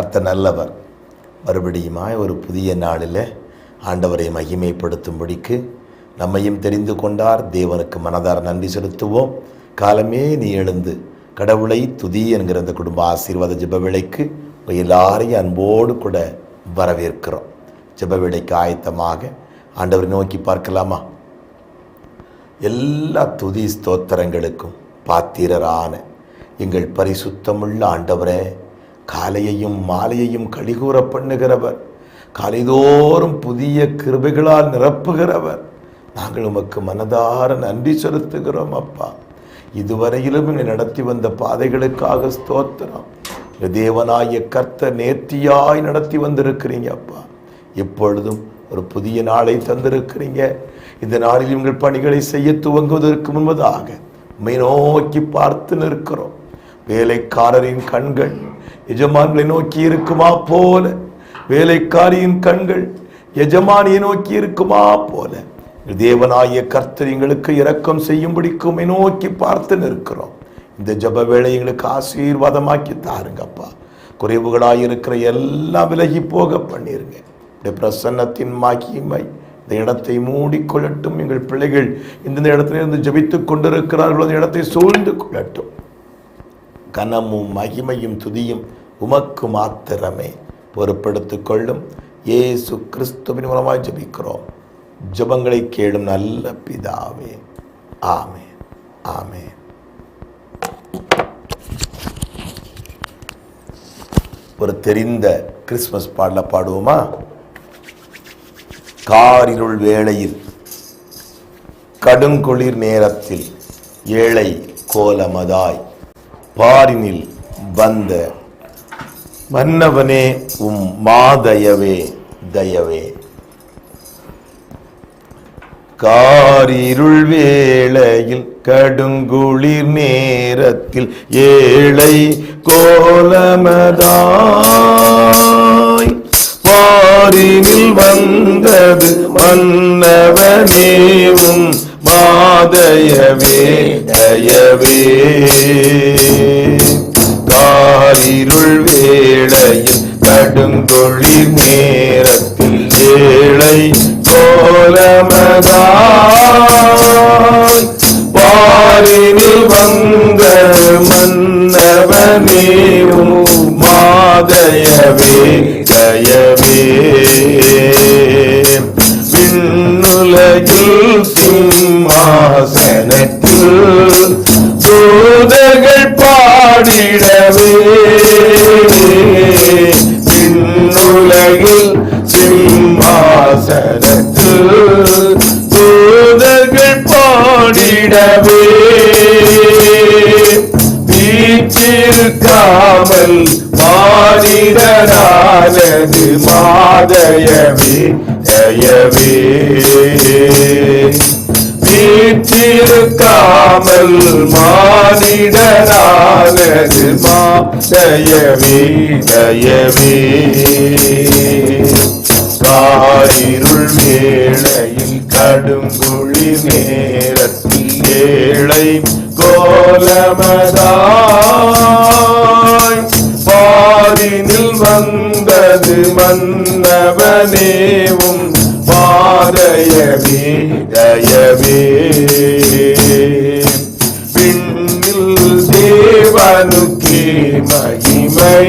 கர்த்த நல்லவர். மறுபடியுமாய் ஒரு புதிய நாளில் ஆண்டவரை மகிமைப்படுத்தும்படிக்கு நம்மையும் தெரிந்து கொண்டார். தேவனுக்கு மனதார நன்றி செலுத்துவோம். காலமே நீ எழுந்து கடவுளை துதி என்கிற அந்த குடும்ப ஆசீர்வாத ஜெபவேளைக்கு எல்லாரையும் அன்போடு கூட வரவேற்கிறோம். ஜெபவேளைக்கு ஆயத்தமாக ஆண்டவரை நோக்கி பார்க்கலாமா? எல்லா துதி ஸ்தோத்திரங்களுக்கும் பாத்திரரான எங்கள் பரிசுத்தமுள்ள ஆண்டவரே காலையையும் மாலையையும் கழிகூற பண்ணுகிறவர். காலைதோறும் புதிய கிருபைகளால் நிரப்புகிறவர். நாங்கள் உமக்கு மனதார நன்றி செலுத்துகிறோம் அப்பா. இதுவரையிலும் எங்களை நடத்தி வந்த பாதைகளுக்காக ஸ்தோத்திரம். தேவனாய கர்த்த நேர்த்தியாய் நடத்தி வந்திருக்கிறீங்க அப்பா. எப்பொழுதும் ஒரு புதிய நாளை தந்திருக்கிறீங்க. இந்த நாளில் உங்கள் பணிகளை செய்ய துவங்குவதற்கு முன்பதாக உம்மை நோக்கி பார்த்து நிற்கிறோம். வேலைக்காரரின் கண்கள் எஜமான்களை நோக்கி இருக்குமா போல. வேலைக்காரியின் கண்கள் எஜமானியை நோக்கி இருக்குமா போல. தேவனாய கர்த்தர் எங்களுக்கு இரக்கம் செய்யும்படிக்கு நோக்கி பார்த்து நிற்கிறோம். இந்த ஜப வேலை எங்களுக்கு ஆசீர்வாதமாக்கி தாருங்கப்பா. குறைவுகளாய் இருக்கிற எல்லாம் விலகி போக பண்ணிருங்க. இந்த பிரசன்னத்தின் மகிமை இந்த இடத்தை மூடிக்கொள்ளட்டும். எங்கள் பிள்ளைகள் இந்த இடத்துல இருந்து ஜபித்துக் கொண்டிருக்கிறார்கள். அந்த இடத்தை சூழ்ந்து கொள்ளட்டும். கனமும் மகிமையும் துதியும் உமக்கு மாத்திரமே பொறுப்படுத்தி கொள்ளும். இயேசு கிறிஸ்துவின் மூலமாய் ஜபிக்கிறோம். ஜபங்களை கேளும் நல்ல பிதாவே. ஆமே ஆமே ஒரு தெரிந்த கிறிஸ்மஸ் பாடல பாடுவோமா? காரிருள் வேளையில் கடுங்குளிர் நேரத்தில் ஏழை கோலமதாய் பாரினில் வந்த மன்னவனே உம் மாதயவே தயவே. காரிருள் வேளையில் கடுங்குளிர் நேரத்தில் ஏழை கோலமதாய். வாரினில் வந்தது மன்னவனேவும் மாதயவே தயவே. Leave தயவே வீட்டிற்காமல் மாறிடனானது மாதயவே தயவே. காரிருள் வேளையில் கடுங்குழி நேரத்தில் ஏழை கோலமதாய். பாரினில் வந்தது மன்னவனேவும் பாதயவே தயவே விண்ணில் தேவனுக்கே மகிமை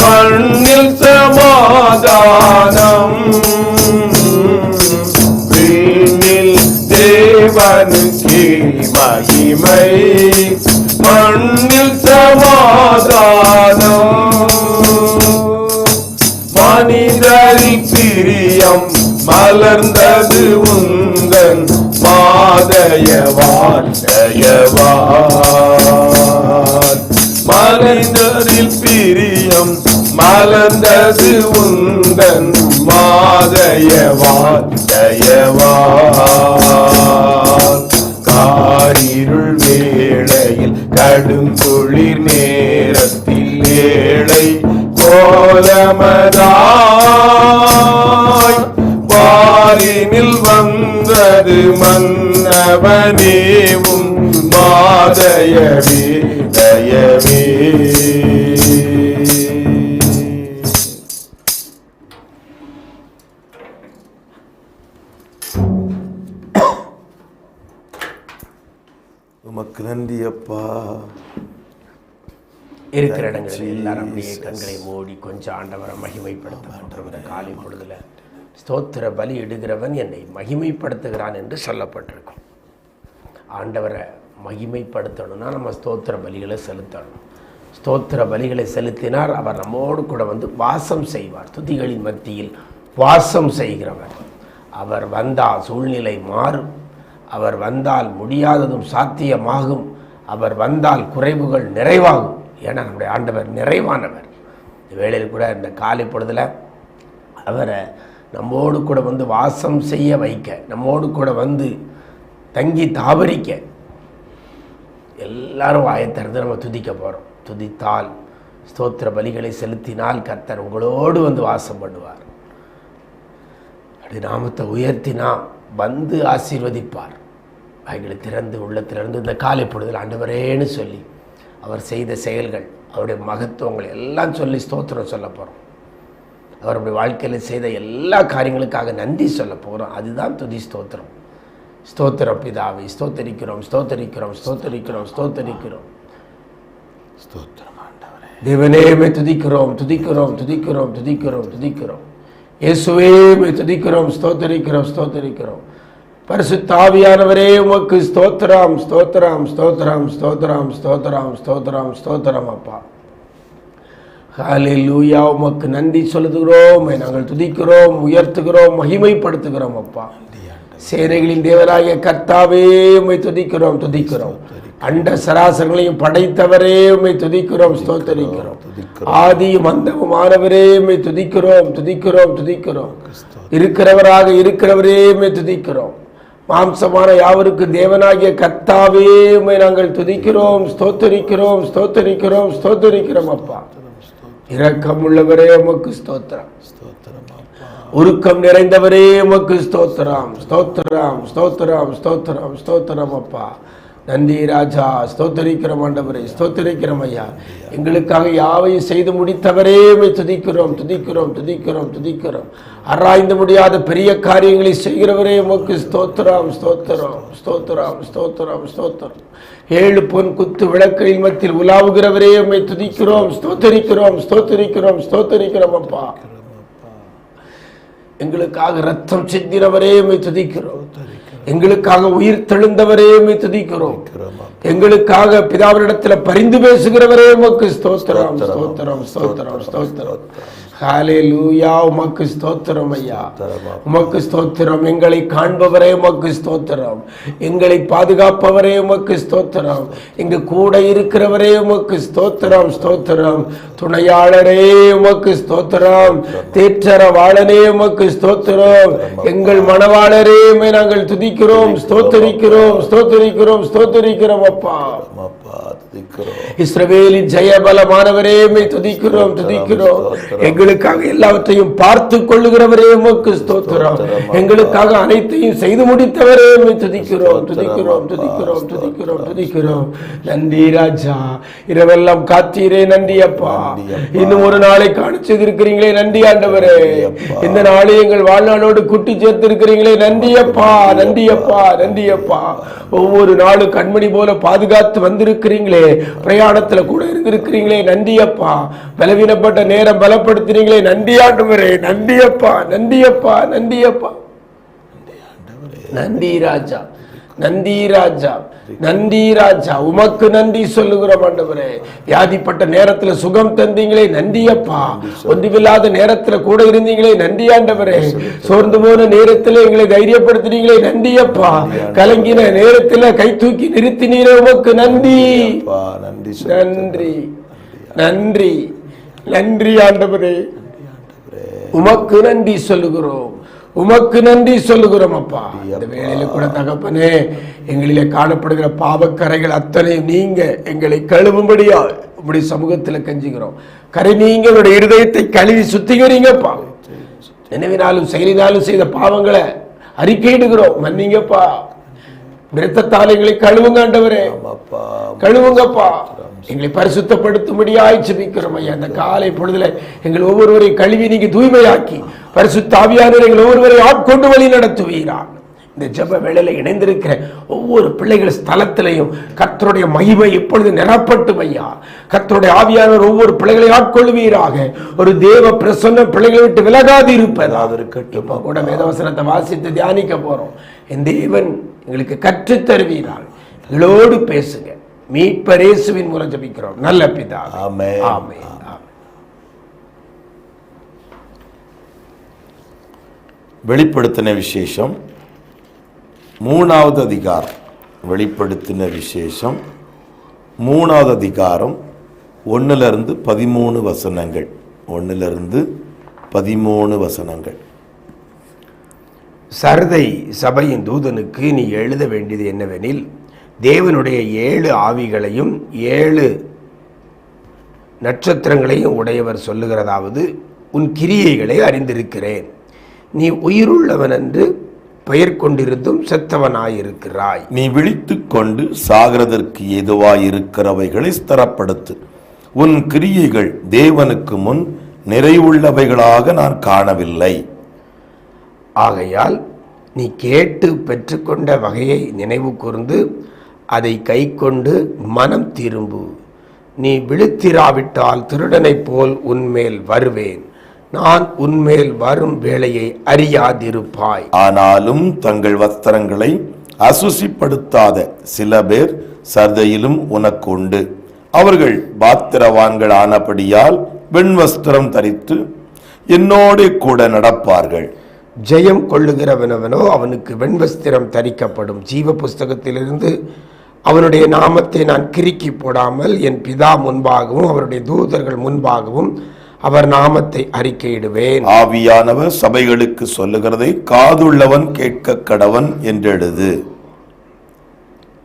மண்ணில் சமாதானம். விண்ணில் தேவனுக்கே மகிமை மண்ணில் மலர்ந்தது உந்தன் மாதயவான் தயவான் மனிதரில் பிரியம் மலர்ந்தது உந்தன் மாதயவான் தயவான் காரிருள் வேளையில் கடும் குளிர் மது மன்னவனேவும் மாதயமே தயமே உமக்கு நன்றி அப்பா. இருக்கிற இடங்களில் எல்லாரும் அப்படியே கண்களை மூடி கொஞ்சம் ஆண்டவரை மகிமைப்படுத்த ஆண்டவரை காலை பொழுதுல ஸ்தோத்திர பலி இடுகிறவன் என்னை மகிமைப்படுத்துகிறான் என்று சொல்லப்பட்டிருக்கும். ஆண்டவரை மகிமைப்படுத்தணும்னா நம்ம ஸ்தோத்திர பலிகளை செலுத்தணும். ஸ்தோத்திர பலிகளை செலுத்தினார் அவர் நம்மோடு கூட வந்து வாசம் செய்வார். துதிகளின் மத்தியில் வாசம் செய்கிறவர். அவர் வந்தால் சூழ்நிலை மாறும். அவர் வந்தால் முடியாததும் சாத்தியமாகும். அவர் வந்தால் குறைவுகள் நிறைவாகும் ஏன்னா நம்முடைய ஆண்டவர் நிறைவானவர். இந்த வேளையில் கூட இந்த காலை பொழுதில் அவரை நம்மோடு கூட வந்து வாசம் செய்ய வைக்க நம்மோடு கூட வந்து தங்கி தாவரிக்க எல்லாரும் வாயத்திறந்து நம்ம துதிக்க போகிறோம் துதித்தால் ஸ்தோத்திர பலிகளை செலுத்தினால் கர்த்தர் உங்களோடு வந்து வாசம் பண்ணுவார். அப்படி நாமத்தை உயர்த்தினா வந்து ஆசீர்வதிப்பார். வாய்களை திறந்து உள்ளத்திலிருந்து இந்த காலை பொழுதில் ஆண்டவரேன்னு சொல்லி அவர் செய்த செயல்கள் அவருடைய மகத்துவங்கள் எல்லாம் சொல்லி ஸ்தோத்திரம் சொல்ல போகிறோம் அவருடைய வாழ்க்கையில் செய்த எல்லா காரியங்களுக்காக நன்றி சொல்ல போகிறோம் அதுதான் துதி ஸ்தோத்திரம். ஸ்தோத்திரம் பிதாவை ஸ்தோத்தரிக்கிறோம் ஸ்தோத்தரிக்கிறோம் ஸ்தோத்தரிக்கிறோம் ஸ்தோத்தரிக்கிறோம். ஸ்தோத்திரம் ஆண்டவரே. தேவனே மே துதிக்கிறோம் துதிக்கிறோம் துதிக்கிறோம் துதிக்கிறோம் துதிக்கிறோம். இயேசுவே மே துதிக்கிறோம் ஸ்தோத்தரிக்கிறோம் ஸ்தோத்தரிக்கிறோம். பரிசுத்தாவியானவரே உமக்கு ஸ்தோத்திரம் ஸ்தோத்திரம் ஸ்தோத்திரம் ஸ்தோத்திரம் ஸ்தோத்திரம் ஸ்தோத்திரம் ஸ்தோத்திரம் அப்பா. ஹalleluya உமக்கு நன்றி சொல்லுகிறோம். நாங்கள் துதிக்கிறோம் உயர்த்துகிறோம் மகிமைப்படுத்துகிறோம் அப்பா. சேனைகளின் தேவராகிய கர்த்தாவே உம்மை துதிக்கிறோம் துதிக்கிறோம். அண்ட சராசரங்களையும் படைத்தவரே உம்மை துதிக்கிறோம் ஸ்தோத்தரிக்கிறோம். ஆதியும் அந்தமுமானவரே உம்மை துதிக்கிறோம் துதிக்கிறோம் துதிக்கிறோம். இருக்கிறவராக இருக்கிறவரே உம்மை துதிக்கிறோம். மாம்சமான யாவருக்கு தேவனாகிய கர்த்தாவே உம்மை நாங்கள் துதிக்கிறோம் ஸ்தோத்தரிக்கிறோம் ஸ்தோத்தரிக்கிறோம் ஸ்தோத்தரிக்கிறோம் அப்பா. இரக்கம் உள்ளவரே உமக்கு ஸ்தோத்திரம். ஸ்தோத்திரம் உருக்கம் நிறைந்தவரே உமக்கு ஸ்தோத்திரம். ஸ்தோத்திரம் ஸ்தோத்திரம் ஸ்தோத்திரம் ஸ்தோத்திரம் அப்பா. நன்றி ராஜா. ஸ்தோத்தரிக்கிறோம் ஆண்டவரே ஸ்தோத்தரிக்கிறோம் ஐயா. எங்களுக்காக யாவையும் செய்து முடித்தவரே துதிக்கிறோம் துதிக்கிறோம் துதிக்கிறோம் துதிக்கிறோம். ஆராய்ந்து முடியாத பெரிய காரியங்களை செய்கிறவரே உமக்கு ஸ்தோத்திரம் ஸ்தோத்திரம் ஸ்தோத்திரம் ஸ்தோத்திரம் ஸ்தோத்திரம். ஏழு பொன் குத்து விளக்குகளின் மத்தியில் உலாவுகிறவரே உண்மை துதிக்கிறோம் ஸ்தோத்தரிக்கிறோம் ஸ்தோத்தரிக்கிறோம் ஸ்தோத்தரிக்கிறோம் அப்பா. எங்களுக்காக ரத்தம் சிந்தினவரே உண்மை துதிக்கிறோம். எங்களுக்காக உயிர் தெழுந்தவரே துதிக்கிறோம். எங்களுக்காக பிதாவினிடத்தில் பரிந்து பேசுகிறவரே உமக்கு ஸ்தோத்திரம் ஸ்தோத்திரம் ஸ்தோத்திரம் ஸ்தோத்திரம். ஹalleluya உமக்கு ஸ்தோத்திரம் ஐயா. உமக்கு ஸ்தோத்திரம். எங்களை காண்பவரே உமக்கு ஸ்தோத்திரம். எங்களை பாதுகாப்பவரே உமக்கு ஸ்தோத்திரம். எங்க கூட இருக்கிறவரே உமக்கு ஸ்தோத்திரம் ஸ்தோத்திரம். துணையாளரே உமக்கு ஸ்தோத்திரம். தேற்றரவாளனே உமக்கு ஸ்தோத்திரம். எங்கள் மணவாளரே உம்மை நாங்கள் துதிக்கிறோம் ஸ்தோத்தரிக்கிறோம் ஸ்தோத்தரிக்கிறோம் ஸ்தோத்தரிக்கிறோம் அப்பா. இஸ்ரவேலின் ஜெயபலமானவரே உம்மை துதிக்கிறோம் துதிக்கிறோம். எங்களுக்காக எல்லாவற்றையும் பார்த்து கொள்ளுகிறவரே உமக்கு ஸ்தோத்திரம். எங்களுக்காக அனைத்தையும் செய்து முடித்தவரே துதிக்கிறோம் துதிக்கிறோம் துதிக்கிறோம் துதிக்கிறோம் துதிக்கிறோம். நன்றி ராஜா. இரவெல்லாம் காத்தீரே நன்றி அப்பா. இன்னும் ஒரு நாளை காண செய்திருக்கிறீங்களே நன்றி ஆண்டவரே இந்த நாளை எங்கள் வாழ்நாளோடு குட்டி சேர்த்திருக்கிறீங்களே நன்றி அப்பா நன்றி அப்பா நன்றி அப்பா. ஒவ்வொரு நாளும் கண்மணி போல பாதுகாத்து வந்திருக்கிறீங்களே பிரயாணத்துல கூட இருந்திருக்கிறீங்களே நன்றி அப்பா பலவீனப்பட்ட நேரம் பலப்படுத்துறீங்களே நன்றி ஆண்டவரே நந்தியப்பா அப்பா நன்றி அப்பா நன்றி ராஜா. நன்றி ராஜா நன்றி ராஜா உமக்கு நன்றி சொல்லுகிறோம் ஆண்டவரே வியாதிப்பட்ட நேரத்துல சுகம் தந்தீங்களே நன்றி அப்பா ஒன்றுமில்லாத நேரத்துல கூட இருந்தீங்களே நன்றி ஆண்டவரே சோர்ந்து போன நேரத்துல எங்களை தைரியப்படுத்தினீங்களே நன்றி அப்பா கலங்கின நேரத்துல கை தூக்கி நிறுத்தினீரே உமக்கு நன்றி. நன்றி நன்றி. நன்றி. ஆண்டவரே. உமக்கு நன்றி சொல்லுகிறோம். உமக்கு நன்றி சொல்லுகிறோம் அப்பா. இந்த வேளையில கூட தகப்பனே எங்களிலே காணப்படுகிற பாவக்கரைகள் அத்தனை நீங்க எங்களை கழுவும்படியா உம்முடைய சமூகத்துல கஞ்சுகிறோம். கரை நீங்க என்னுடைய இருதயத்தை கழுவி சுத்திகரிங்கப்பா. நினைவினாலும் செயலினாலும் செய்த பாவங்களை அறிக்கையிடுகிறோம். மன்னிங்கப்பா. இரத்தத்தால் எங்களை கழுவுங்க ஆண்டவரே. கழுவுங்கப்பா. எங்களை பரிசுத்தப்படுத்தும்படியாய் ஜெபிக்கிறோம் ஐயா. அந்த காலை பொழுதுல எங்கள் ஒவ்வொருவரையும் கழுவி நீங்க தூய்மையாக்கி பரிசுத்த ஆவியானவர் எங்கள் ஒவ்வொருவரையும் ஆட்கொண்டு வழி நடத்துவீரா இந்த ஜப வேளையில இணைந்திருக்கிற ஒவ்வொரு பிள்ளைகள் ஸ்தலத்திலையும் கத்தருடைய மகிமை இப்பொழுது நிரப்பட்டு ஐயா. கத்தருடைய ஆவியானவர் ஒவ்வொரு பிள்ளைகளை ஆட்கொள்வீராக ஒரு தேவ பிரசன்ன பிள்ளைகளை விட்டு விலகாது இருப்பதாவது இருக்கட்டும் இப்போ கூட வேதவசனத்தை வாசித்து தியானிக்க போறோம். என் தேவன் எங்களுக்கு கற்றுத் தருவீராக எங்களோடு பேசுங்க. மீட்பர் இயேசுவின் மூலம் ஜெபிக்கிறோம். நல்ல பிதா. ஆமென். ஆமென். வெளிப்படுத்தின விசேஷம். மூணாவது அதிகாரம். வெளிப்படுத்தின விசேஷம். மூணாவது அதிகாரம். ஒன்றிலிருந்து பதிமூணு வசனங்கள். ஒன்றிலிருந்து பதிமூணு வசனங்கள். சரதை சபையின் தூதனுக்கு நீ எழுத வேண்டியது என்னவெனில் தேவனுடைய ஏழு ஆவிகளையும் ஏழு நட்சத்திரங்களையும் உடையவர் சொல்லுகிறதாவது உன் கிரியைகளை அறிந்திருக்கிறேன். நீ உயிருள்ளவன் என்று பெயர் கொண்டிருந்தும் செத்தவனாயிருக்கிறாய். நீ விழித்துக் கொண்டு சாகிறதற்கு ஏதுவாய் இருக்கிறவைகளை ஸ்திரப்படுத்து. உன் கிரியைகள் தேவனுக்கு முன் நிறைவுள்ளவைகளாக நான் காணவில்லை. ஆகையால் நீ கேட்டு பெற்றுக்கொண்ட வகையை நினைவு கூர்ந்து அதை கைக்கொண்டு மனம் திரும்பு. நீ விழுத்திராவிட்டால் திருடனைப் போல் உன்மேல் வருவேன். நான் உன்மேல் வரும் வேளையை அறியாதிருப்பாய். ஆனாலும் தங்கள் வஸ்திரங்களை அசுசிப்படுத்தாத சில பேர் சர்தையிலும் உனக்கு உண்டு அவர்கள் பாத்திரவான்கள் ஆனபடியால் வெண்வஸ்திரம் தரித்து என்னோடே கூட நடப்பார்கள். ஜெயம் கொள்ளுகிறவனவனோ அவனுக்கு வெண்வஸ்திரம் தரிக்கப்படும். ஜீவ புஸ்தகத்திலிருந்து அவனுடைய நாமத்தை நான் கிறுக்கி போடாமல் என் பிதா முன்பாகவும் அவருடைய தூதர்கள் முன்பாகவும் அவர் நாமத்தை அறிக்கையிடுவேன். ஆவியானவர் சபைகளுக்கு சொல்லுகிறதை காதுள்ளவன் கேட்க கடவன் என்றெழுது.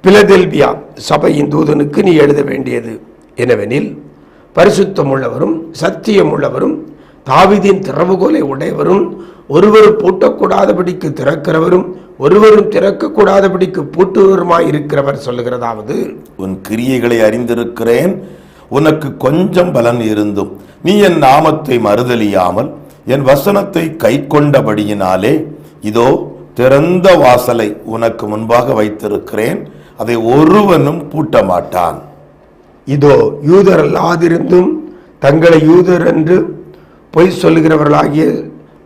பிலதெல்பியா சபையின் தூதனுக்கு நீ எழுத வேண்டியது என்னவெனில் பரிசுத்தமுள்ளவரும் சத்தியமுள்ளவரும் தாவீதின் திறவுகோலை உடையவரும் ஒருவரும் பூட்டக்கூடாதபடிக்கு திறக்கிறவரும் ஒருவரும் திறக்கக்கூடாதபடிக்கு பூட்டுவருமாய் இருக்கிறவர் சொல்லுகிறதாவது உன் கிரியைகளை அறிந்திருக்கிறேன் உனக்கு கொஞ்சம் பலன் இருந்தும். நீ என் நாமத்தை மறுதலியாமல் என் வசனத்தை கைக்கொண்டபடியினாலே இதோ திறந்த வாசலை உனக்கு முன்பாக வைத்திருக்கிறேன் அதை ஒருவனும் பூட்ட மாட்டான் இதோ யூதர் அல்லாதிருந்தும் தங்களை யூதர் என்று பொய் சொல்லுகிறவர்களாகிய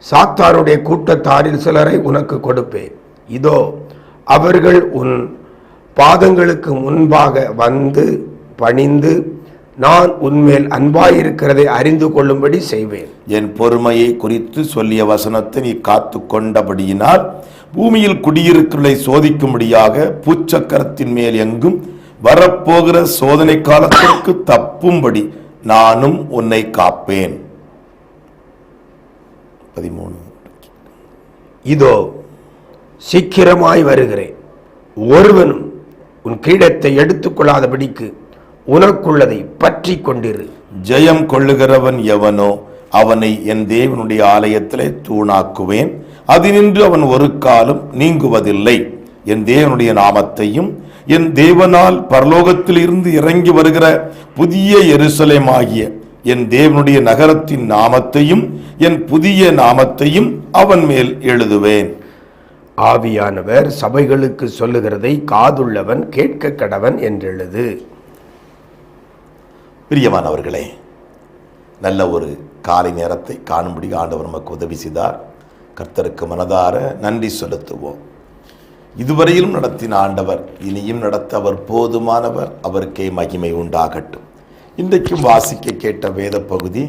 சாத்தாருடைய கூட்டத்தாரில் சிலரை உனக்கு கொடுப்பேன். இதோ அவர்கள் உன் பாதங்களுக்கு முன்பாக வந்து பணிந்து நான் உன்மேல் அன்பாயிருக்கிறதை அறிந்து கொள்ளும்படி செய்வேன். என் பொறுமையை குறித்து சொல்லிய வசனத்தை நீ காத்து கொண்டபடியினால் பூமியில் குடியிருக்கிறதை சோதிக்கும்படியாக பூச்சக்கரத்தின் மேல் எங்கும் வரப்போகிற சோதனை காலத்திற்கு தப்பும்படி நானும் உன்னை காப்பேன். பதிமூணு. இதோ சீக்கிரமாய் வருகிறேன். ஒருவனும் உன் கிரீடத்தை எடுத்துக்கொள்ளாதபடிக்கு உனக்குள்ளதை பற்றி கொண்டிரு. ஜெயம் கொள்ளுகிறவன் எவனோ அவனை என் தேவனுடைய ஆலயத்திலே தூணாக்குவேன். அதினின்று அவன் ஒரு காலம் நீங்குவதில்லை. என் தேவனுடைய நாமத்தையும் என் தேவனால் பரலோகத்தில் இருந்து இறங்கி வருகிற புதிய எருசலேமாகிய என் தேவனுடைய நகரத்தின் நாமத்தையும் என் புதிய நாமத்தையும் அவன் மேல் எழுதுவேன். ஆவியானவர் சபைகளுக்கு சொல்லுகிறதை காதுள்ளவன் கேட்க கடவன் என்றெழுது. பிரியமானவர்களே நல்ல ஒரு காலை நேரத்தை காணும்படி ஆண்டவர் நமக்கு உதவி செய்தார். கர்த்தருக்கு மனதார நன்றி செலுத்துவோம். இதுவரையிலும் நடத்தின ஆண்டவர் இனியும் நடத்த அவர் போதுமானவர் அவருக்கே மகிமை உண்டாகட்டும். இன்றைக்கும் வாசிக்க கேட்ட வேத பகுதி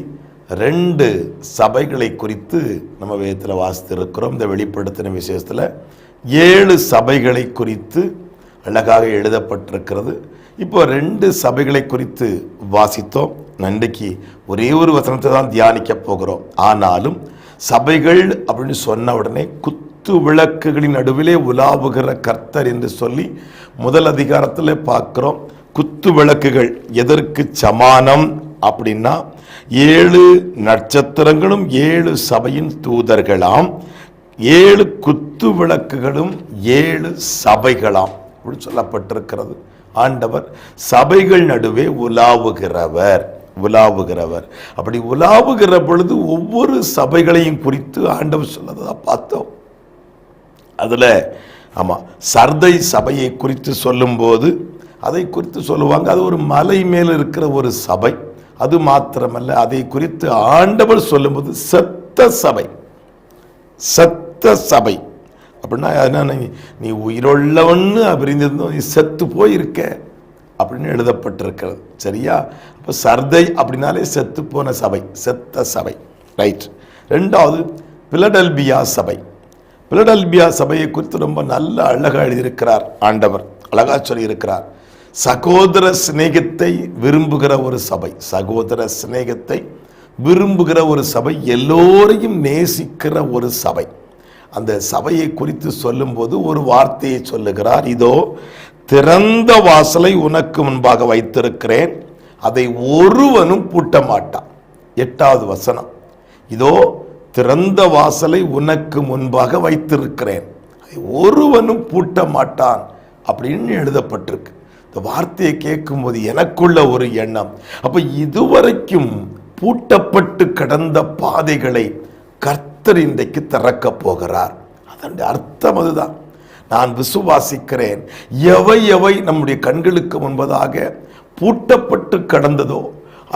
ரெண்டு சபைகளை குறித்து நம்ம வேதத்தில் வாசித்திருக்கிறோம். இந்த வெளிப்படுத்தின விசேஷத்தில் ஏழு சபைகளை குறித்து அழகாக எழுதப்பட்டிருக்கிறது. இப்போ ரெண்டு சபைகளை குறித்து வாசித்தோம். நன்றைக்கு ஒரே ஒரு வசனத்தை தான் தியானிக்க போகிறோம். ஆனாலும் சபைகள் அப்படின்னு சொன்ன உடனே குத்து விளக்குகளின் நடுவிலே உலாவுகிற கர்த்தர் என்று சொல்லி முதல் அதிகாரத்தில் பார்க்குறோம். குத்து விளக்குகள் எதற்கு சமானம் அப்படின்னா ஏழு நட்சத்திரங்களும் ஏழு சபையின் தூதர்களாம். ஏழு குத்து விளக்குகளும் ஏழு சபைகளாம் அப்படின்னு சொல்லப்பட்டிருக்கிறது. ஆண்டவர் சபைகள் நடுவே உலாவுகிறவர் உலாவுகிறவர். அப்படி உலாவுகிற பொழுது ஒவ்வொரு சபைகளையும் குறித்து ஆண்டவர் சொன்னதை பார்த்தோம். அதில் ஆமாம் சர்தை சபையை குறித்து சொல்லும்போது அதை குறித்து சொல்லுவாங்க. அது ஒரு மலை மேல் இருக்கிற ஒரு சபை. அது மாத்திரமல்ல அதை குறித்து ஆண்டவர் சொல்லும்போது செத்த சபை. செத்த சபை. அப்படின்னா என்ன நீ- நீ உயிருள்ளவன்னு அப்படிங்கிறது நீ செத்து போயிருக்க அப்படின்னு எழுதப்பட்டிருக்கிறது. சரியா? அப்போ சர்தை அப்படின்னாலே செத்து போன சபை செத்த சபை. ரைட் ரெண்டாவது பிலடல்பியா சபை. பிலடல்பியா சபையை குறித்து ரொம்ப நல்ல அழகாக எழுதியிருக்கிறார் ஆண்டவர். அழகாக சொல்லியிருக்கிறார். சகோதர சிநேகத்தை விரும்புகிற ஒரு சபை சகோதர சிநேகத்தை விரும்புகிற ஒரு சபை எல்லோரையும் நேசிக்கிற ஒரு சபை. அந்த சபையை குறித்து சொல்லும்போது ஒரு வார்த்தையை சொல்லுகிறார். இதோ திறந்த வாசலை உனக்கு முன்பாக வைத்திருக்கிறேன். அதை ஒருவனும் பூட்ட மாட்டான் எட்டாவது வசனம். இதோ திறந்த வாசலை உனக்கு முன்பாக வைத்திருக்கிறேன். அதை ஒருவனும் பூட்ட மாட்டான் அப்படின்னு எழுதப்பட்டிருக்கு. இந்த வார்த்தையை கேட்கும்போது எனக்குள்ள ஒரு எண்ணம். அப்போ இதுவரைக்கும் பூட்டப்பட்டு கடந்த பாதைகளை கர்த்தர் இன்றைக்கு திறக்க போகிறார். அதனுடைய அர்த்தம் அதுதான். நான் விசுவாசிக்கிறேன். எவை எவை நம்முடைய கண்களுக்கு முன்பதாக பூட்டப்பட்டு கடந்ததோ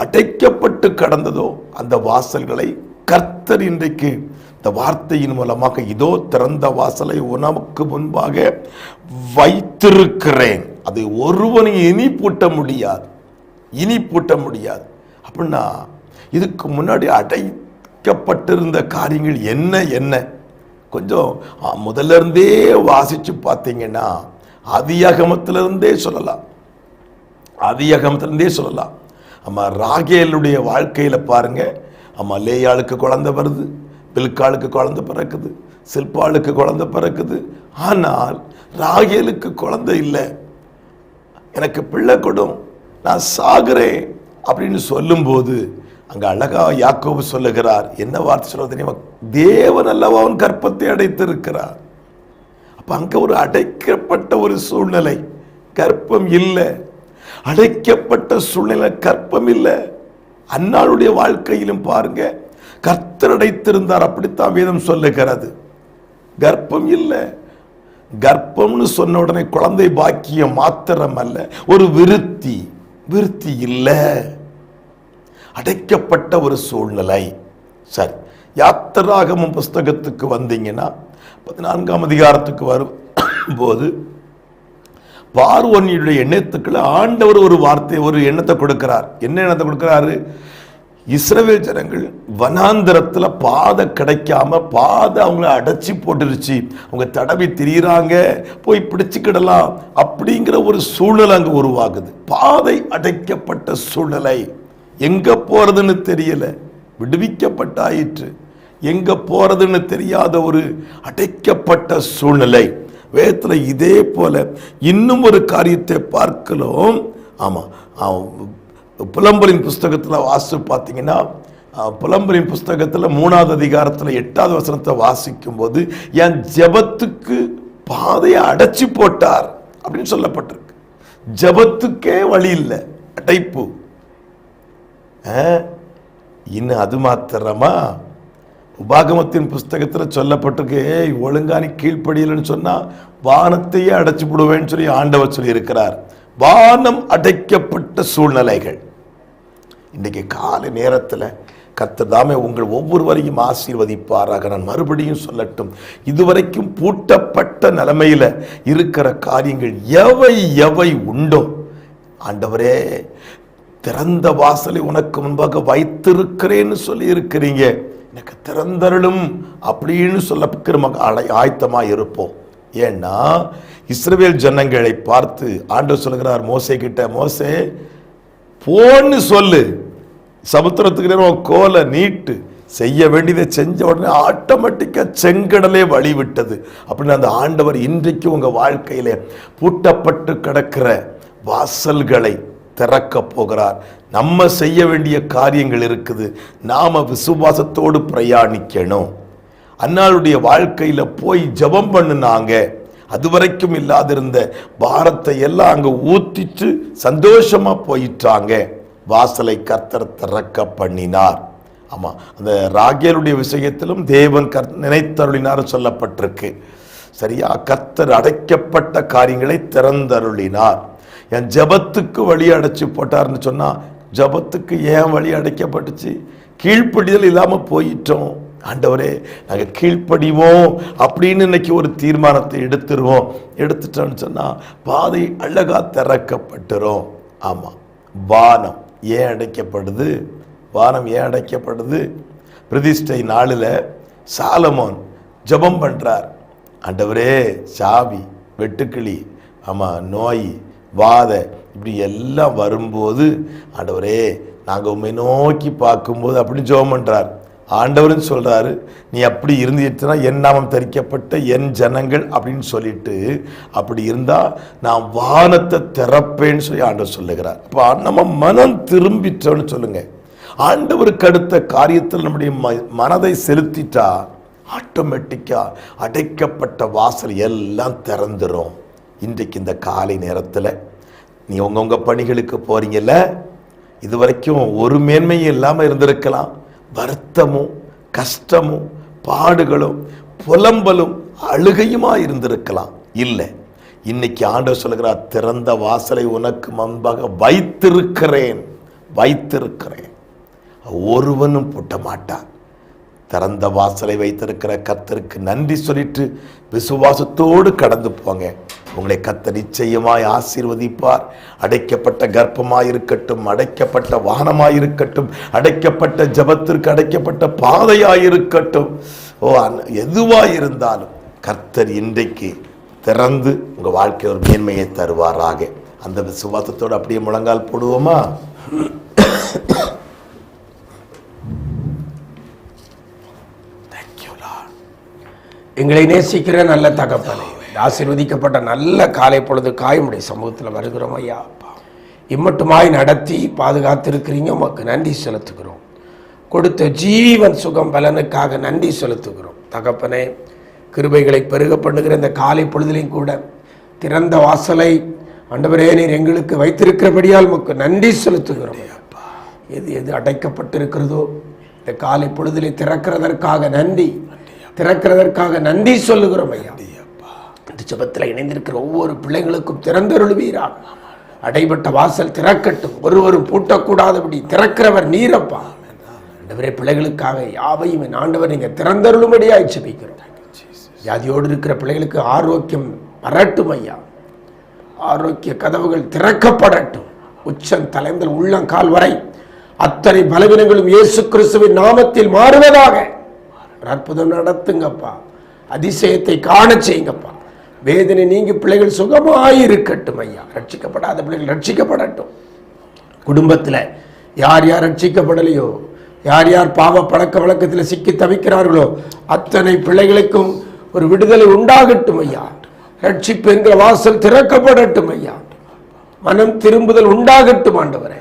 அடைக்கப்பட்டு கடந்ததோ அந்த வாசல்களை கர்த்தர் இன்றைக்கு இந்த வார்த்தையின் மூலமாக இதோ திறந்த வாசலை உனக்கு முன்பாக வைத்திருக்கிறேன். அதை ஒருவனை இனி பூட்ட முடியாது. இனி பூட்ட முடியாது. அப்படின்னா இதுக்கு முன்னாடி அடைக்கப்பட்டிருந்த காரியங்கள் என்ன என்ன? கொஞ்சம் முதல்ல இருந்தே வாசிச்சு பார்த்தீங்கன்னா அதியகமத்திலிருந்தே சொல்லலாம். அதியகமத்திலிருந்தே சொல்லலாம். ஆமாம் ராகேலுடைய வாழ்க்கையில் பாருங்க. ஆமாம் லேயாளுக்கு குழந்த வருது பில்காளுக்கு குழந்த பிறக்குது சில்பாளுக்கு குழந்த பிறக்குது. ஆனால் ராகேலுக்கு குழந்தை இல்லை. எனக்கு பிள்ளை கொடும் நான் சாகுறேன் அப்படின்னு சொல்லும்போது அங்கே அழகா யாக்கோபு சொல்லுகிறார் என்ன வார்த்தை சொல்ல தெரியுமா? தேவன் அல்லவா அவன் கற்பத்தை அடைத்திருக்கிறார். அப்போ அங்கே ஒரு அடைக்கப்பட்ட ஒரு சூழ்நிலை கற்பம் இல்லை. அடைக்கப்பட்ட சூழ்நிலை கற்பம் இல்லை. அன்னாளுடைய வாழ்க்கையிலும் பாருங்க கர்த்தர் அடைத்திருந்தார் அப்படித்தான் வேதம் சொல்லுகிறது. கர்ப்பம் இல்லை. கர்ப்பம்னு சொன்ன உடனே குழந்தை பாக்கியம் மாத்திரம் அல்ல ஒரு விருத்தி விருத்தி இல்லை. அடைக்கப்பட்ட ஒரு சூழ்நிலை. சரி யாத்திராகமம் புஸ்தகத்துக்கு வந்தீங்கன்னா பதினான்காம் அதிகாரத்துக்கு வரும் போது பார்வனியுடைய எண்ணத்துக்குள்ள ஆண்டவர் ஒரு வார்த்தை ஒரு எண்ணத்தை கொடுக்கிறார். என்ன எண்ணத்தை கொடுக்கிறாரு? இஸ்ரவேல் ஜனங்கள் வனாந்திரத்தில் பாதை கிடைக்காம பாதை அவங்கள அடைச்சி போட்டுருச்சு. அவங்க தடவி திரியிறாங்க. போய் பிடிச்சிக்கிடலாம் அப்படிங்கிற ஒரு சூழ்நிலை அங்கே உருவாகுது. பாதை அடைக்கப்பட்ட சூழ்நிலை. எங்கே போகிறதுன்னு தெரியல. விடுவிக்கப்பட்டாயிற்று. எங்கே போகிறதுன்னு தெரியாத ஒரு அடைக்கப்பட்ட சூழ்நிலை. வேதத்தில் இதே போல இன்னும் ஒரு காரியத்தை பார்க்கலாம் ஆமாம் புலம்பலின் புஸ்தகத்தில் வாசி பார்த்தீங்கன்னா புலம்பலின் புஸ்தகத்துல மூணாவது அதிகாரத்துல எட்டாவது வசனத்தை வாசிக்கும் போது என் ஜெபத்துக்கு பாதையை அடைச்சி போட்டார் அப்படின்னு சொல்லப்பட்டிருக்கு. ஜெபத்துக்கே வழி இல்லை. அடைப்பு. இன்னும் அது மாத்திரமா? உபாகமத்தின் புஸ்தகத்தில் சொல்லப்பட்டிருக்கு ஏய் ஒழுங்கா சொன்னால் கீழ்ப்படியலன்னு வானத்தையே அடைச்சி விடுவேன்னு சொல்லி ஆண்டவர் சொல்லி இருக்கிறார் வானம் அடைக்கப்பட்ட சூழ்நிலைகள். இன்னைக்கு காலை நேரத்தில் கர்த்தர் தாமே உங்கள் ஒவ்வொருவரையும் ஆசீர்வதிப்பாராக. நான் மறுபடியும் சொல்லட்டும் இதுவரைக்கும் பூட்டப்பட்ட நிலைமையில் இருக்கிற காரியங்கள் எவை எவை உண்டோ? ஆண்டவரே திறந்த வாசலை உனக்கு முன்பாக வைத்திருக்கிறேன்னு சொல்லி இருக்கிறீங்க எனக்கு திறந்தருளும் அப்படின்னு சொல்ல ஆயத்தமாக இருப்போம். ஏன்னா இஸ்ரவேல் ஜனங்களை பார்த்து ஆண்டவர் சொல்கிறார் மோசே கிட்ட மோசே போன்னு சொல்லு. சமுத்திரத்துக்கு நேரம் உன் கோலை நீட்டு. செய்ய வேண்டியதை செஞ்ச உடனே ஆட்டோமேட்டிக்காக செங்கடலே வழி விட்டது அப்படின்னு அந்த ஆண்டவர் இன்றைக்கு உங்கள் வாழ்க்கையில் பூட்டப்பட்டு கிடக்கிற வாசல்களை திறக்க போகிறார். நம்ம செய்ய வேண்டிய காரியங்கள் இருக்குது. நாம விசுவாசத்தோடு பிரயாணிக்கணும். அன்னாளுடைய வாழ்க்கையில் போய் ஜெபம் அது அதுவரைக்கும் இல்லாதிருந்த பாரத்தை எல்லாம் அங்கே ஊத்திட்டு சந்தோஷமாக போயிட்டாங்க. வாசலை கர்த்தர் திறக்க பண்ணினார். ஆமாம் அந்த ராகேலுடைய விஷயத்திலும் தேவன் கர் நினைத்தருளினார் சொல்லப்பட்டிருக்கு. சரியா கர்த்தர் அடைக்கப்பட்ட காரியங்களை திறந்தருளினார். என் ஜெபத்துக்கு வழி அடைச்சு போட்டார்னு சொன்னால் ஜெபத்துக்கு ஏன் வழி அடைக்கப்பட்டுச்சு? கீழ்ப்படிதல் இல்லாமல் போயிட்டோம். ஆண்டவரே நாங்கள் கீழ்ப்படிவோம் அப்படின்னு இன்னைக்கு ஒரு தீர்மானத்தை எடுத்துருவோம். எடுத்துட்டோம்னு சொன்னால் பாதை அழகாக திறக்கப்பட்டுரும். ஆமாம் வானம் ஏன் அடைக்கப்படுது? வானம் ஏன் அடைக்கப்படுது? பிரதிஷ்டை நாளில் சாலமோன் ஜெபம் பண்ணுறார் ஆண்டவரே சாவி வெட்டுக்கிளி ஆமாம் நோய் வாத இப்படி எல்லாம் வரும்போது ஆண்டவரே நாங்கள் உண்மை நோக்கி பார்க்கும்போது அப்படி ஜெபம் பண்ணுறார் ஆண்டவரும் சொல்கிறாரு நீ அப்படி இருந்துச்சுன்னா என் நாமம் தரிக்கப்பட்ட என் ஜனங்கள் அப்படின்னு சொல்லிட்டு அப்படி இருந்தால் நான் வானத்தை திறப்பேன்னு சொல்லி ஆண்டவர் சொல்லுகிறார். இப்போ நம்ம மனம் திரும்பிட்டோன்னு சொல்லுங்க. ஆண்டவருக்கு அடுத்த காரியத்தில் நம்முடைய ம- மனதை செலுத்திட்டா ஆட்டோமேட்டிக்காக அடைக்கப்பட்ட வாசல் எல்லாம் திறந்துடும் இன்றைக்கு இந்த காலை நேரத்தில் நீ உங்கவுங்க பணிகளுக்கு போகிறீங்கல்ல இது வரைக்கும் ஒரு மேன்மையும் இல்லாமல் இருந்திருக்கலாம். வருத்தமும் கஷ்டமும் பாடுகளும் புலம்பலும் அழுகையுமா இருந்திருக்கலாம். இல்லை இன்னைக்கு ஆண்டவர் சொல்கிறார் திறந்த வாசலை உனக்கு முன்பாக வைத்திருக்கிறேன் வைத்திருக்கிறேன். ஒருவனும் பூட்ட மாட்டான் திறந்த வாசலை வைத்திருக்கிற கர்த்தருக்கு நன்றி சொல்லிட்டு விசுவாசத்தோடு கடந்து போங்க. உங்களை கத்த நிச்சயமாய் ஆசீர்வதிப்பார். அடைக்கப்பட்ட கர்ப்பமாயிருக்கட்டும் அடைக்கப்பட்ட வாகனமாயிருக்கட்டும் அடைக்கப்பட்ட ஜபத்திற்கு அடைக்கப்பட்ட பாதையாயிருக்கட்டும். ஓ எதுவாக இருந்தாலும் கர்த்தர் இன்றைக்கு திறந்து உங்கள் வாழ்க்கை ஒரு மேன்மையை தருவாராக. அந்த விசுவாசத்தோடு அப்படியே முழங்கால் போடுவோமா? எங்களை நேசிக்கிற நல்ல தகப்பனே. ஆசீர்வதிக்கப்பட்ட நல்ல காலை பொழுது காயமுடைய சமூகத்தில் வருகிறோம் ஐயா இம்மட்டுமாய் நடத்தி பாதுகாத்திருக்கிறீங்க. உமக்கு நன்றி செலுத்துகிறோம். கொடுத்த ஜீவன் சுகம் பலனுக்காக நன்றி செலுத்துகிறோம். தகப்பனே கிருபைகளை பெருக பண்ணுகிற இந்த காலை பொழுதிலையும் கூட திறந்த வாசலை அண்டவரே நீர் எங்களுக்கு வைத்திருக்கிறபடியால் உமக்கு நன்றி செலுத்துகிறோம். எது எது அடைக்கப்பட்டிருக்கிறதோ இந்த காலை பொழுதிலே திறக்கிறதற்காக நன்றி திறக்கிறதற்காக நன்றி சொல்லுகிறோம் ஐயா. இந்த ஜபத்தில் இணைந்திருக்கிற ஒவ்வொரு பிள்ளைகளுக்கும் திறந்தருளுவீரா அடைபட்ட வாசல் திறக்கட்டும். ஒருவரும் பூட்டக்கூடாதபடி திறக்கிறவர் நீரப்பா. ஆண்டவரே பிள்ளைகளுக்காக யாவையும் என் ஆண்டவர் நீங்கள் திறந்தருளும்படியாக ஜபிக்கிறோம். வியாதியோடு இருக்கிற பிள்ளைகளுக்கு ஆரோக்கியம் வரட்டும் ஐயா. ஆரோக்கிய கதவுகள் திறக்கப்படட்டும். உச்சம் தலைந்தல் உள்ளங்கால் வரை அத்தனை பலவீனங்களும் இயேசு கிறிஸ்துவின் நாமத்தில் மாறுவதாக. அற்புதம் நடத்துங்கப்பா. அதிசயத்தை காண செய்யுங்கப்பா. வேதனை நீங்கி பிள்ளைகள் சுகமாயிருக்கட்டும் ஐயா. ரட்சிக்கப்படாத பிள்ளைகள் ரட்சிக்கப்படட்டும். குடும்பத்தில் யார் யார் ரட்சிக்கப்படலையோ யார் யார் பாவ பழக்க வழக்கத்தில் சிக்கி தவிக்கிறார்களோ அத்தனை பிள்ளைகளுக்கும் ஒரு விடுதலை உண்டாகட்டும் ஐயா. ரட்சிப்பு என்கிற வாசல் திறக்கப்படட்டும் ஐயா. மனம் திரும்புதல் உண்டாகட்டும் ஆண்டவரே.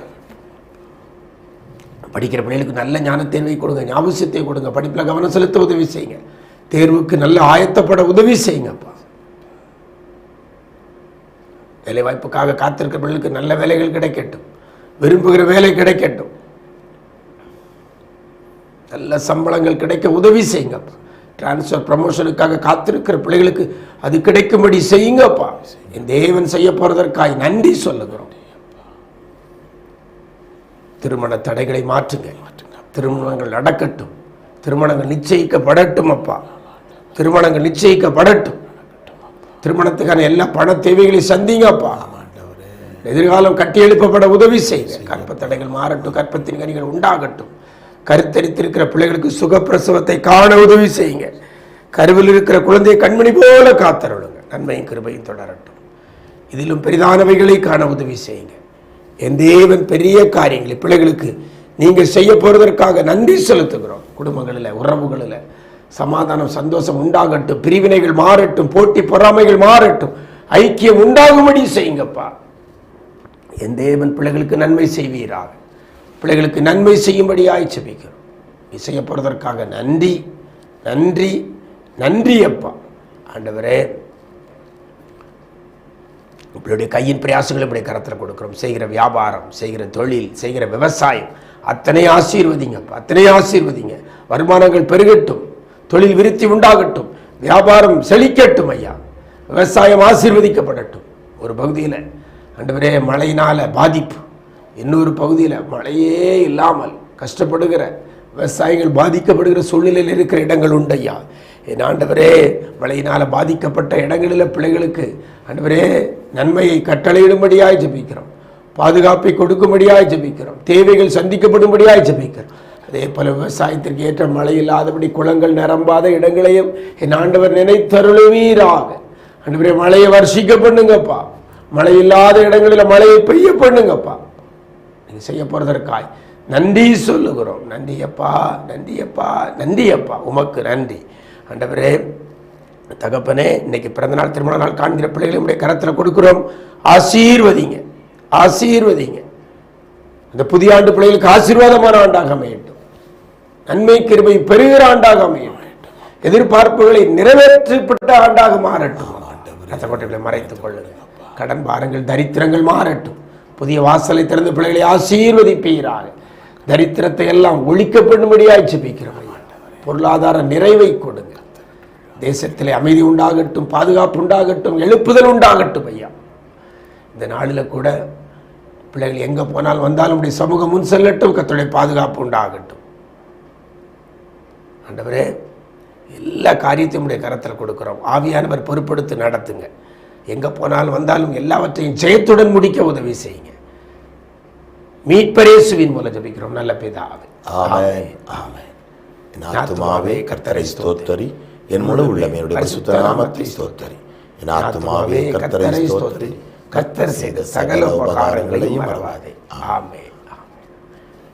படிக்கிற பிள்ளைகளுக்கு நல்ல ஞான தேர்வை கொடுங்க ஞாபகத்தை கொடுங்க படிப்பில் கவனம் செலுத்த உதவி செய்யுங்க. தேர்வுக்கு நல்ல ஆயத்தப்பட உதவி செய்யுங்கப்பா. வேலை வாய்ப்புக்காக காத்திருக்கிற பிள்ளைகளுக்கு நல்ல வேலைகள் கிடைக்கட்டும். விரும்புகிற வேலை கிடைக்கட்டும். நல்ல சம்பளங்கள் கிடைக்க உதவி செய்யுங்க. டிரான்ஸ்ஃபர் ப்ரமோஷனுக்காக காத்திருக்கிற பிள்ளைகளுக்கு அது கிடைக்கும்படி செய்யுங்கப்பா. என் தேவன் செய்ய போறதற்காய் நன்றி சொல்லுகிறோம். திருமண தடைகளை மாற்றுங்க. திருமணங்கள் நடக்கட்டும். திருமணங்கள் நிச்சயிக்கப்படட்டும் அப்பா திருமணங்கள் நிச்சயிக்கப்படட்டும். திருமணத்துக்கான எல்லா பண தேவைகளையும் சந்திங்கப்பா. எதிர்காலம் கட்டி எழுப்பப்பட உதவி செய்யுங்க கற்ப தடைகள் மாறட்டும் கற்பத்தின் கனிகள் உண்டாகட்டும். கருத்தரித்திருக்கிற பிள்ளைகளுக்கு சுகப்பிரசவத்தை காண உதவி செய்யுங்க. கருவில் இருக்கிற குழந்தையை கண்மணி போல காத்தருளுங்க. நன்மையும் கிருபையும் தொடரட்டும். இதிலும் பெரிதானவைகளை காண உதவி செய்யுங்க. என் தேவன் பெரிய காரியங்களை பிள்ளைகளுக்கு நீங்கள் செய்ய போறதற்காக நன்றி செலுத்துகிறோம். குடும்பங்களில் உறவுகளில் சமாதானம் சந்தோஷம் உண்டாகட்டும் பிரிவினைகள் மாறட்டும் போட்டி பொறாமைகள் மாறட்டும் ஐக்கியம் உண்டாகும்படி செய்யுங்கப்பா. என் தேவன் பிள்ளைகளுக்கு நன்மை செய்வீராக. பிள்ளைகளுக்கு நன்மை செய்யும்படியாய் செபிக்கிறோம் நீ செய்ய நன்றி நன்றி நன்றி அப்பா ஆண்டவரே உங்களுடைய கையின் பிரயாசங்களை இப்படி கரத்தில் கொடுக்குறோம். செய்கிற வியாபாரம் செய்கிற தொழில் செய்கிற விவசாயம் அத்தனை ஆசீர்வதிங்க அத்தனை ஆசீர்வதிங்க. வருமானங்கள் பெருகட்டும். தொழில் விருத்தி உண்டாகட்டும் வியாபாரம் செழிக்கட்டும் ஐயா. விவசாயம் ஆசீர்வதிக்கப்படட்டும். ஒரு பகுதியில் அன்றுவரே மழையினால் பாதிப்பு. இன்னொரு பகுதியில் மழையே இல்லாமல் கஷ்டப்படுகிற விவசாயிகள் பாதிக்கப்படுகிற சூழ்நிலையில் இருக்கிற இடங்கள் உண்டு ஐயா. என் ஆண்டவரே மழையினால் பாதிக்கப்பட்ட இடங்களில் பிள்ளைகளுக்கு ஆண்டவரே நன்மையை கட்டளையிடும்படியாய் ஜபிக்கிறோம். பாதுகாப்பை கொடுக்கும்படியாய் ஜபிக்கிறோம். தேவைகள் சந்திக்கப்படும்படியாய் ஜபிக்கிறோம். அதே போல விவசாயத்திற்கு ஏற்ற மழை இல்லாதபடி குளங்கள் நிரம்பாத இடங்களையும் என் ஆண்டவர் நினைத்தருளுவீராக. ஆண்டவரே மழையை வர்ஷிக்க பண்ணுங்கப்பா. மழை இல்லாத இடங்களில் மழையை பெய்ய பண்ணுங்கப்பா. நீங்க செய்ய போறதற்காய் நன்றி சொல்லுகிறோம். நன்றியப்பா நன்றியப்பா நன்றியப்பா. உமக்கு நன்றி. ஆண்டவரே தகப்பனே இன்னைக்கு பிறந்தநாள் திருமண நாள் காண்கிற பிள்ளைகளை உடைய கரத்தில் கொடுக்குறோம். ஆசீர்வதிங்க. ஆசீர்வதிங்க. அந்த புதிய ஆண்டு பிள்ளைகளுக்கு ஆசீர்வாதமான ஆண்டாக அமையட்டும். நன்மை கிருபை பெருகிற ஆண்டாக அமையும் எதிர்பார்ப்புகளை நிறைவேற்றப்பட்ட ஆண்டாக மாறட்டும். ரத்தக்கோட்டைகளை மறைத்துக் கொள்ளுங்கள். கடன் பாரங்கள் தரித்திரங்கள் மாறட்டும். புதிய வாசலை திறந்த பிள்ளைகளை ஆசீர்வதிப்பீராக. தரித்திரத்தை எல்லாம் ஒழிக்கப்படும்படியாய் ஜெபிக்கிறோம் பொருளாதார நிறைவை கொடுங்க தேசத்திலே அமைதி உண்டாகட்டும் பாதுகாப்பு உண்டாகட்டும் எழுப்புதல் உண்டாகட்டும் ஐயா. இந்த நாளில் கூட பிள்ளைகள் எங்கே போனால் வந்தாலும் உடைய சமூகம் முன் செல்லட்டும் கத்துடைய பாதுகாப்பு உண்டாகட்டும். ஆண்டவரே எல்லா காரியத்தையும் உடைய கரத்தில் கொடுக்குறோம். ஆவியானவர் பொறுப்படுத்தி நடத்துங்க. எங்கே போனாலும் வந்தாலும் எல்லாவற்றையும் ஜெயத்துடன் முடிக்க உதவி செய்யுங்க. மீட்பரேசுவின் மூலம் ஜெபிக்கிறோம். நல்ல பிதாவே. ஆமென். என் ஆத்துமாவே கர்த்தரை ஸ்தோத்தரி. என் முழு உள்ளமே என்னுடைய பரிசுத்த நாமத்தை ஸ்தோத்தரி. என் ஆத்துமாவே கர்த்தரை ஸ்தோத்தரி. கர்த்தர் செய்த சகல உபகாரங்களையும் மறவாதே. ஆமே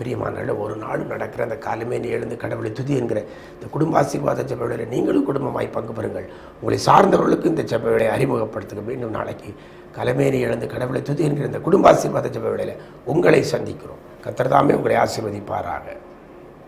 பிரியமானால ஒரு நாள் நடக்கிற அந்த காலமே நீ எழுந்து கடவுளை துதி என்கிற இந்த குடும்ப ஆசீர்வாத ஜெபவேளையில் நீங்களும் குடும்பமாய் பங்கு பெறுங்கள். உங்களை சார்ந்தவர்களுக்கு இந்த ஜெபவேளை அறிமுகப்படுத்துங்க. மீண்டும் நாளைக்கு கலமேனி எழுந்து கடவுளை துதி என்கிற இந்த குடும்ப ஆசீர்வாத ஜெபவேளையில் உங்களை சந்திக்கிறோம். கர்த்தர் உங்களை ஆசீர்வதிப்பாராக.